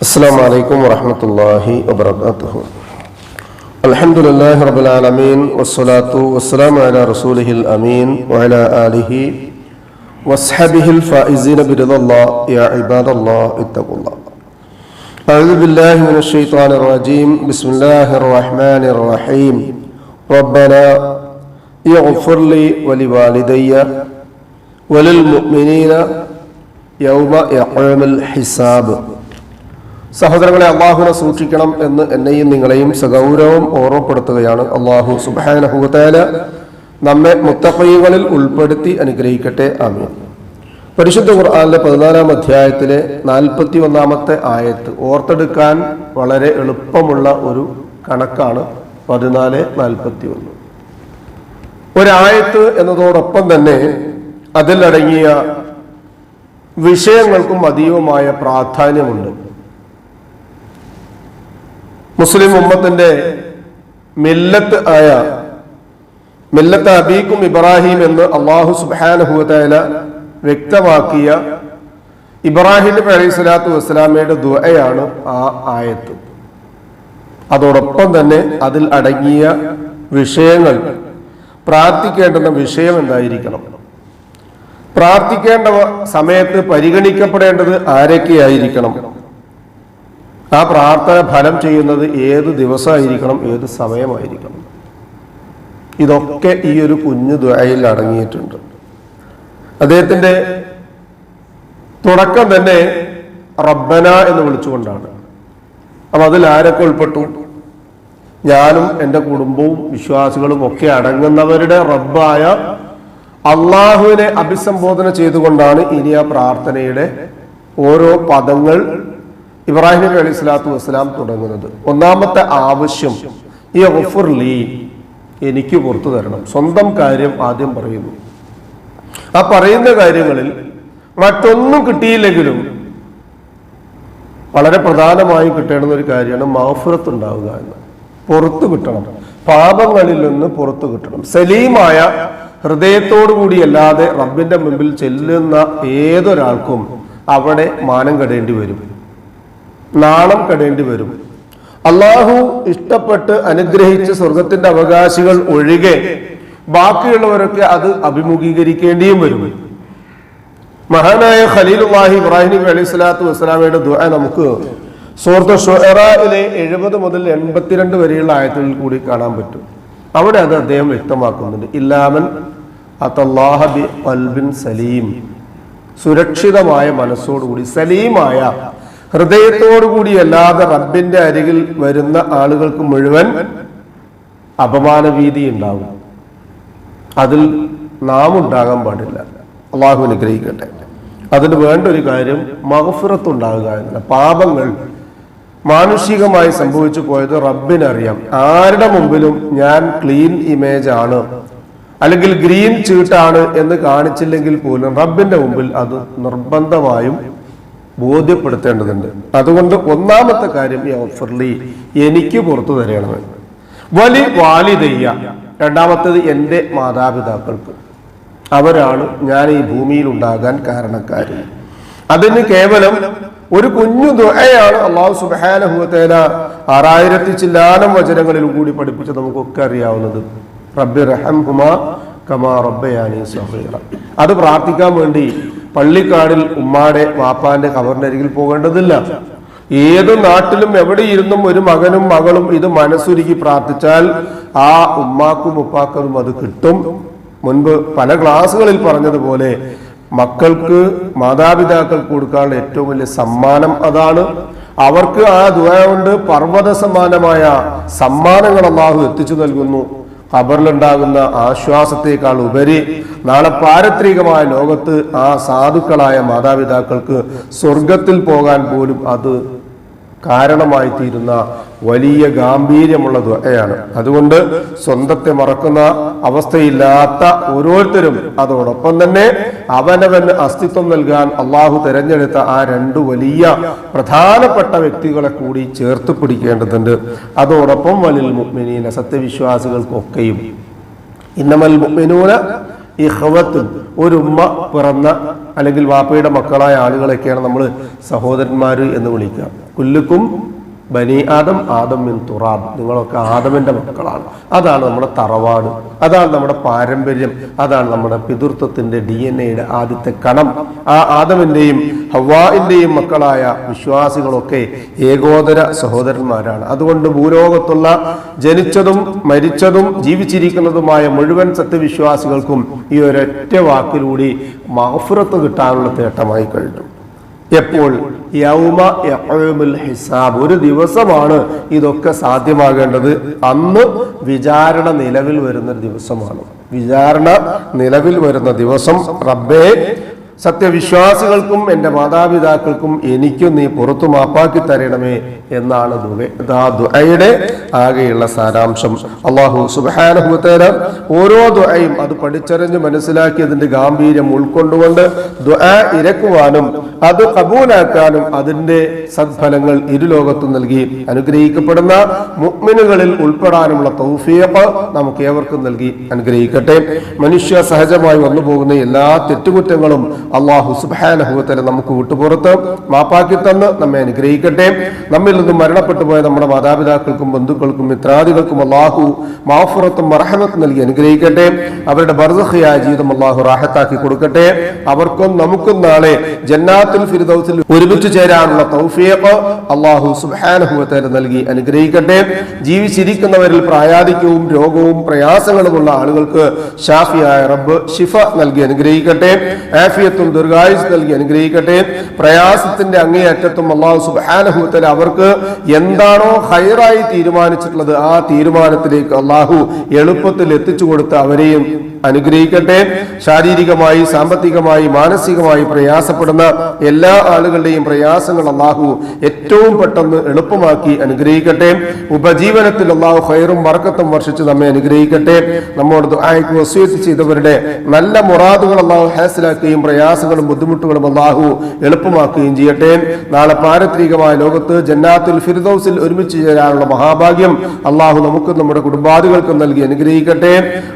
السلام عليكم ورحمة الله وبركاته. الحمد لله رب العالمين والصلاة والسلام على رسوله الأمين وعلى آله وأصحابه الفائزين برضا الله. يا عباد الله اتقوا الله. أعوذ بالله من الشيطان الرجيم. بسم الله الرحمن الرحيم. ربنا يغفر لي ولوالدي وللمؤمنين يوم يقوم الحساب. സഹോദരങ്ങളെ അള്ളാഹുനെ സൂക്ഷിക്കണം എന്ന് എന്നെയും നിങ്ങളെയും സഗൗരവം ഓർമ്മപ്പെടുത്തുകയാണ് അള്ളാഹു സുബാനഹുത്തേല നമ്മെ മുത്തഫയ്യകളിൽ ഉൾപ്പെടുത്തി അനുഗ്രഹിക്കട്ടെ. ആമീൻ. പരിശുദ്ധ ഖുർആാനിലെ പതിനാലാം അധ്യായത്തിലെ നാൽപ്പത്തി ഒന്നാമത്തെ ആയത്ത് ഓർത്തെടുക്കാൻ വളരെ എളുപ്പമുള്ള ഒരു കണക്കാണ് പതിനാല് നാൽപ്പത്തി ഒന്ന് ഒരായത്ത് എന്നതോടൊപ്പം തന്നെ അതിലടങ്ങിയ വിഷയങ്ങൾക്കും അതീവമായ പ്രാധാന്യമുണ്ട്. മുസ്ലിം ഉമ്മത്തിന്റെ മില്ലത്ത് ആയ മില്ലത്ത് അബീക്കും ഇബ്രാഹിം എന്ന് അള്ളാഹു സുബാനഹുല വ്യക്തമാക്കിയ ഇബ്രാഹിം നബി അലൈഹി സ്വലാത്തു വസ്സലാമയുടെ ദുആയാണ് ആ ആയത്ത്. അതോടൊപ്പം തന്നെ അതിൽ അടങ്ങിയ വിഷയങ്ങൾ പ്രാർത്ഥിക്കേണ്ടുന്ന വിഷയം എന്തായിരിക്കണം? പ്രാർത്ഥിക്കേണ്ട സമയത്ത് പരിഗണിക്കപ്പെടേണ്ടത് ആരൊക്കെയായിരിക്കണം? ആ പ്രാർത്ഥന ഫലം ചെയ്യുന്നത് ഏത് ദിവസമായിരിക്കണം ഏത് സമയമായിരിക്കണം? ഇതൊക്കെ ഈ ഒരു കുഞ്ഞു ദ്വയിൽ അടങ്ങിയിട്ടുണ്ട്. അദ്ദേഹത്തിന്റെ തുടക്കം തന്നെ റബ്ബന എന്ന് വിളിച്ചുകൊണ്ടാണ്. അപ്പം അതിൽ ആരൊക്കെ ഉൾപ്പെട്ടു? ഞാനും എന്റെ കുടുംബവും വിശ്വാസികളും ഒക്കെ അടങ്ങുന്നവരുടെ റബ്ബായ അള്ളാഹുവിനെ അഭിസംബോധന ചെയ്തുകൊണ്ടാണ് ഇനി ആ പ്രാർത്ഥനയുടെ ഓരോ പദങ്ങൾ ഇബ്രാഹിം നബി അലൈഹി സ്വലാത്തു വസ്സലാം തുടങ്ങുന്നത്. ഒന്നാമത്തെ ആവശ്യം ഈ ഓഫർ ലീ എനിക്ക് പുറത്തു തരണം. സ്വന്തം കാര്യം ആദ്യം പറയുന്നു. ആ പറയുന്ന കാര്യങ്ങളിൽ മറ്റൊന്നും കിട്ടിയില്ലെങ്കിലും വളരെ പ്രധാനമായും കിട്ടേണ്ട ഒരു കാര്യമാണ് മാഫുറത്ത് ഉണ്ടാവുക എന്ന്. പുറത്തു കിട്ടണം. പാപങ്ങളിൽ നിന്ന് പുറത്തു കിട്ടണം. സലീമായ ഹൃദയത്തോടു കൂടിയല്ലാതെ റബ്ബിന്റെ മുമ്പിൽ ചെല്ലുന്ന ഏതൊരാൾക്കും അവിടെ മാനം കടേണ്ടി വരും. നാണം കടേണ്ടി വരും. അള്ളാഹു ഇഷ്ടപ്പെട്ട് അനുഗ്രഹിച്ച് സ്വർഗത്തിന്റെ അവകാശികൾ ഒഴികെ ബാക്കിയുള്ളവരൊക്കെ അത് അഭിമുഖീകരിക്കേണ്ടിയും വരും. മഹാനായ ഖലീലുല്ലാഹി ഇബ്രാഹിം അലൈഹി സ്വലാത്തു വസ്സലാമയുടെ ദുആ നമുക്ക് സൂറത്ത് ഷുഹറയിലെ എഴുപത് മുതൽ എൺപത്തിരണ്ട് വരെയുള്ള ആയത്തുകളിൽ കൂടി കാണാൻ പറ്റും. അവിടെ അത് അദ്ദേഹം വ്യക്തമാക്കുന്നുണ്ട്. ഇല്ലാമൻ അത്തല്ലാഹബി അൽബിൻ സലീം. സുരക്ഷിതമായ മനസ്സോടുകൂടി സലീമായ ഹൃദയത്തോടുകൂടി അല്ലാതെ റബ്ബിന്റെ അരികിൽ വരുന്ന ആളുകൾക്ക് മുഴുവൻ അപമാന ഭീതി ഉണ്ടാവും അതിൽ നാം ഉണ്ടാകാൻ പാടില്ല. അള്ളാഹു അനുഗ്രഹിക്കട്ടെ. അതിന് വേണ്ട ഒരു കാര്യം മഹഫിറത്തുണ്ടാകുക എന്നല്ല പാപങ്ങൾ മാനുഷികമായി സംഭവിച്ചു പോയത് റബ്ബിനറിയാം. ആരുടെ മുമ്പിലും ഞാൻ ക്ലീൻ ഇമേജ് ആണ്. അല്ലെങ്കിൽ ഗ്രീൻ ചീട്ടാണ് എന്ന് കാണിച്ചില്ലെങ്കിൽ പോലും റബ്ബിന്റെ മുമ്പിൽ അത് നിർബന്ധമായും ബോധ്യപ്പെടുത്തേണ്ടതുണ്ട്. അതുകൊണ്ട് ഒന്നാമത്തെ കാര്യം ഈ ഓഫർലി എനിക്ക് പുറത്തു തരണമെന്ന് വലി വാലിതയ്യ രണ്ടാമത്തത് എന്റെ മാതാപിതാക്കൾക്ക്. അവരാണ് ഞാൻ ഈ ഭൂമിയിൽ ഉണ്ടാകാൻ കാരണക്കാർ അതിന് കേവലം ഒരു കുഞ്ഞു ദുഹയാണ് അള്ളാഹു സുബാനഹുത്തേല ആറായിരത്തി ചില്ലാനം വചനങ്ങളിൽ കൂടി പഠിപ്പിച്ച് നമുക്കൊക്കെ അറിയാവുന്നത്. റബ്ബി റഹം ഹുമാ കമാ റബ്ബയാനി സഹീറ. അത് പ്രാർത്ഥിക്കാൻ വേണ്ടി പള്ളിക്കാടിൽ ഉമ്മാടെ വാപ്പാന്റെ കവറിനരികിൽ പോകേണ്ടതില്ല. ഏത് നാട്ടിലും എവിടെ ഇരുന്നും ഒരു മകനും മകളും ഇത് മനസ്സുരുക്കി പ്രാർത്ഥിച്ചാൽ ആ ഉമ്മാക്കും ഉപ്പാക്കും അത് കിട്ടും. മുൻപ് പല ക്ലാസ്സുകളിൽ പറഞ്ഞതുപോലെ മക്കൾക്ക് മാതാപിതാക്കൾക്ക് കൊടുക്കാനുള്ള ഏറ്റവും വലിയ സമ്മാനം അതാണ്. അവർക്ക് ആ ദുആ കൊണ്ട് പർവത സമാനമായ സമ്മാനങ്ങൾ അള്ളാഹു എത്തിച്ചു നൽകുന്നു. ഖബറിലുണ്ടാകുന്ന ആശ്വാസത്തേക്കാൾ ഉപരി നാളെ പാരത്രികമായ ലോകത്ത് ആ സാധുക്കളായ മാതാപിതാക്കൾക്ക് സ്വർഗത്തിൽ പോകാൻ പോലും അത് കാരണമായി തീരുന്ന വലിയ ഗാംഭീര്യമുള്ള ദുഃഖയാണ് അതുകൊണ്ട് സ്വന്തത്തെ മറക്കുന്ന അവസ്ഥയില്ലാത്ത ഓരോരുത്തരും അതോടൊപ്പം തന്നെ അവനവന് അസ്തിത്വം നൽകാൻ അള്ളാഹു തെരഞ്ഞെടുത്ത ആ രണ്ട് വലിയ പ്രധാനപ്പെട്ട വ്യക്തികളെ കൂടി ചേർത്ത് പിടിക്കേണ്ടതുണ്ട്. അതോടൊപ്പം വലിൽ മുഅ്മിനീന സത്യവിശ്വാസികൾക്കൊക്കെയും. ഇന്നമൽ മുഅ്മിനൂന ഇഹ്വത്തുൻ ഒരു ഉമ്മ പിറന്ന അല്ലെങ്കിൽ വാപ്പയുടെ മക്കളായ ആളുകളൊക്കെയാണ് നമ്മൾ സഹോദരന്മാർ എന്ന് വിളിക്കുക. കുല്ലുക്കും ബനി ആദം ആദം മിൻ തുറാബ്. നിങ്ങളൊക്കെ ആദമിന്റെ മക്കളാണ്. അതാണ് നമ്മുടെ തറവാട്. അതാണ് നമ്മുടെ പാരമ്പര്യം. അതാണ് നമ്മുടെ പിതൃത്വത്തിന്റെ ഡി എൻ എയുടെ ആദ്യത്തെ കണം. ആ ആദമിന്റെയും ഹവാഇന്റെയും മക്കളായ വിശ്വാസികളൊക്കെ ഏകോദര സഹോദരന്മാരാണ്. അതുകൊണ്ട് ഭൂലോകത്തുള്ള ജനിച്ചതും മരിച്ചതും ജീവിച്ചിരിക്കുന്നതുമായ മുഴുവൻ സത്യവിശ്വാസികൾക്കും ഈ ഒരൊറ്റ വാക്കിലൂടെ മാഫുറത്ത് കിട്ടാനുള്ള തേട്ടമായി കഴിഞ്ഞു. എപ്പോൾ യൗമ ഹിസാബ്. ഒരു ദിവസമാണ് ഇതൊക്കെ സാധ്യമാകേണ്ടത്. അന്ന് വിചാരണ നിലവിൽ വരുന്ന ദിവസമാണ്. വിചാരണ നിലവിൽ വരുന്ന ദിവസം റബ്ബേ സത്യവിശ്വാസികൾക്കും എന്റെ മാതാപിതാക്കൾക്കും എനിക്കും നീ പുറത്തു മാപ്പാക്കി തരണമേ എന്നാണ് ദുആയുടെ ആകെയുള്ള സാരാംശം. അള്ളാഹു സുബാനുഭൂത്തേര ഓരോ ദുആയും അത് പഠിച്ചറിഞ്ഞ് മനസ്സിലാക്കിയതിന്റെ ഗാംഭീര്യം ഉൾക്കൊണ്ടുകൊണ്ട് ദുആ ഇരക്കുവാനും അത് കബൂലാക്കാനും അതിന്റെ സദ്ഫലങ്ങൾ ഇരുലോകത്തും നൽകി. അനുഗ്രഹിക്കപ്പെടുന്ന മുക്മിനുകളിൽ ഉൾപ്പെടാനുള്ള തൗഫീഖ് നമുക്ക് ഏവർക്കും നൽകി. അനുഗ്രഹിക്കട്ടെ. മനുഷ്യ സഹജമായി വന്നു പോകുന്ന എല്ലാ തെറ്റുകുറ്റങ്ങളും അള്ളാഹു സുബാനഹുവത്തല നമുക്ക് വിട്ടുപുറത്ത് മാപ്പാക്കി തന്ന് നമ്മെ അനുഗ്രഹിക്കട്ടെ. നമ്മിൽ നിന്നും മരണപ്പെട്ടു പോയ നമ്മുടെ മാതാപിതാക്കൾക്കും ബന്ധുക്കൾക്കും മിത്രാദികൾക്കും അള്ളാഹു മാഫുറത്തും മർഹമത്തും നൽകി അനുഗ്രഹിക്കട്ടെ. അവരുടെ ബർദഹയായ ജീവിതം അള്ളാഹു റാഹത്താക്കി കൊടുക്കട്ടെ. അവർക്കും നമുക്കും നാളെ ജന്നാത്തുൽ ഫിരിദൌസിൽ ഒരുമിച്ച് ചേരാനുള്ള തൗഫീഖ് അള്ളാഹു സുബാനഹുവത്തല നൽകി അനുഗ്രഹിക്കട്ടെ. ജീവിച്ചിരിക്കുന്നവരിൽ പ്രായാധിക്യവും രോഗവും പ്രയാസങ്ങളുമുള്ള ആളുകൾക്ക് ഷാഫിയായ റബ്ബ് ഷിഫ നൽകി അനുഗ്രഹിക്കട്ടെ. ആഫിയത്തും ദീർഘായുസ് നൽകി അനുഗ്രഹിക്കട്ടെ. പ്രയാസത്തിന്റെ അങ്ങേയറ്റത്തും അള്ളാഹു സുബാനഹുത്തല അവർക്ക് എന്താണോ ഹൈറായി തീരുമാനിച്ചിട്ടുള്ളത് ആ തീരുമാനത്തിലേക്ക് അള്ളാഹു എളുപ്പത്തിൽ എത്തിച്ചു കൊടുത്ത് അവരെയും അനുഗ്രഹിക്കട്ടെ. ശാരീരികമായി സാമ്പത്തികമായി മാനസികമായി പ്രയാസപ്പെടുന്ന എല്ലാ ആളുകളുടെയും പ്രയാസങ്ങൾ അള്ളാഹു ഏറ്റവും പെട്ടെന്ന് എളുപ്പമാക്കി അനുഗ്രഹിക്കട്ടെ. ഉപജീവനത്തിൽ അള്ളാഹു ഹൈറും വർക്കത്തും വർഷിച്ച് നമ്മെ അനുഗ്രഹിക്കട്ടെ. നമ്മോട് ദുആയ്ക്ക് ചെയ്തവരുടെ നല്ല മുറാദുകൾ അള്ളാഹു ഹാസിലാക്കുകയും പ്രയാസങ്ങളും ബുദ്ധിമുട്ടുകളും അള്ളാഹു എളുപ്പമാക്കുകയും ചെയ്യട്ടെ. നാളെ പാരത്രികമായ ലോകത്ത് ജന്നാത്തുൽ ഫിർദൌസിൽ ഒരുമിച്ച് ചേരാനുള്ള മഹാഭാഗ്യം അള്ളാഹു നമുക്കും നമ്മുടെ കുടുംബാദികൾക്കും നൽകി അനുഗ്രഹിക്കട്ടെ.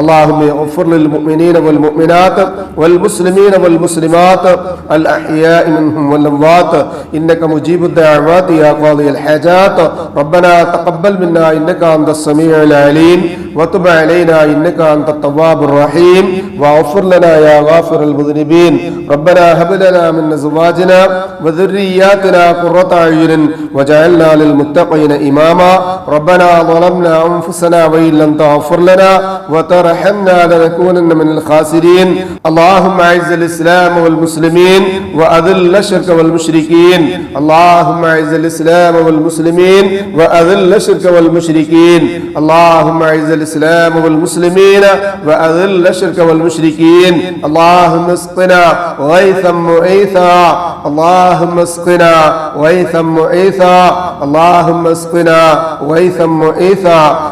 അള്ളാഹുമെ للمؤمنين والمؤمنات والمسلمين والمسلمات الأحياء منهم والأموات إنك مجيب الدعوات يا قاضي الحاجات ربنا تقبل منا إنك أنت السميع العليم وتب علينا إنك أنت التواب الرحيم واغفر لنا يا غافر المذنبين ربنا هب لنا من أزواجنا وذرياتنا قرة أعين وجعلنا للمتقين إماما ربنا ظلمنا أنفسنا وإن لم تغفر لنا وترحمنا لنكونن من الخاسرين اللهم أعز الإسلام والمسلمين وأذل الشرك والمشركين اللهم أعز الإسلام والمسلمين وأذل الشرك والمشركين اللهم أعز الإسلام والمسلمين وأذل الشرك والمشركين اللهم اسقنا غيثا مؤيثا اللهم اسقنا غيثا مؤيثا اللهم اسقنا غيثا مؤيثا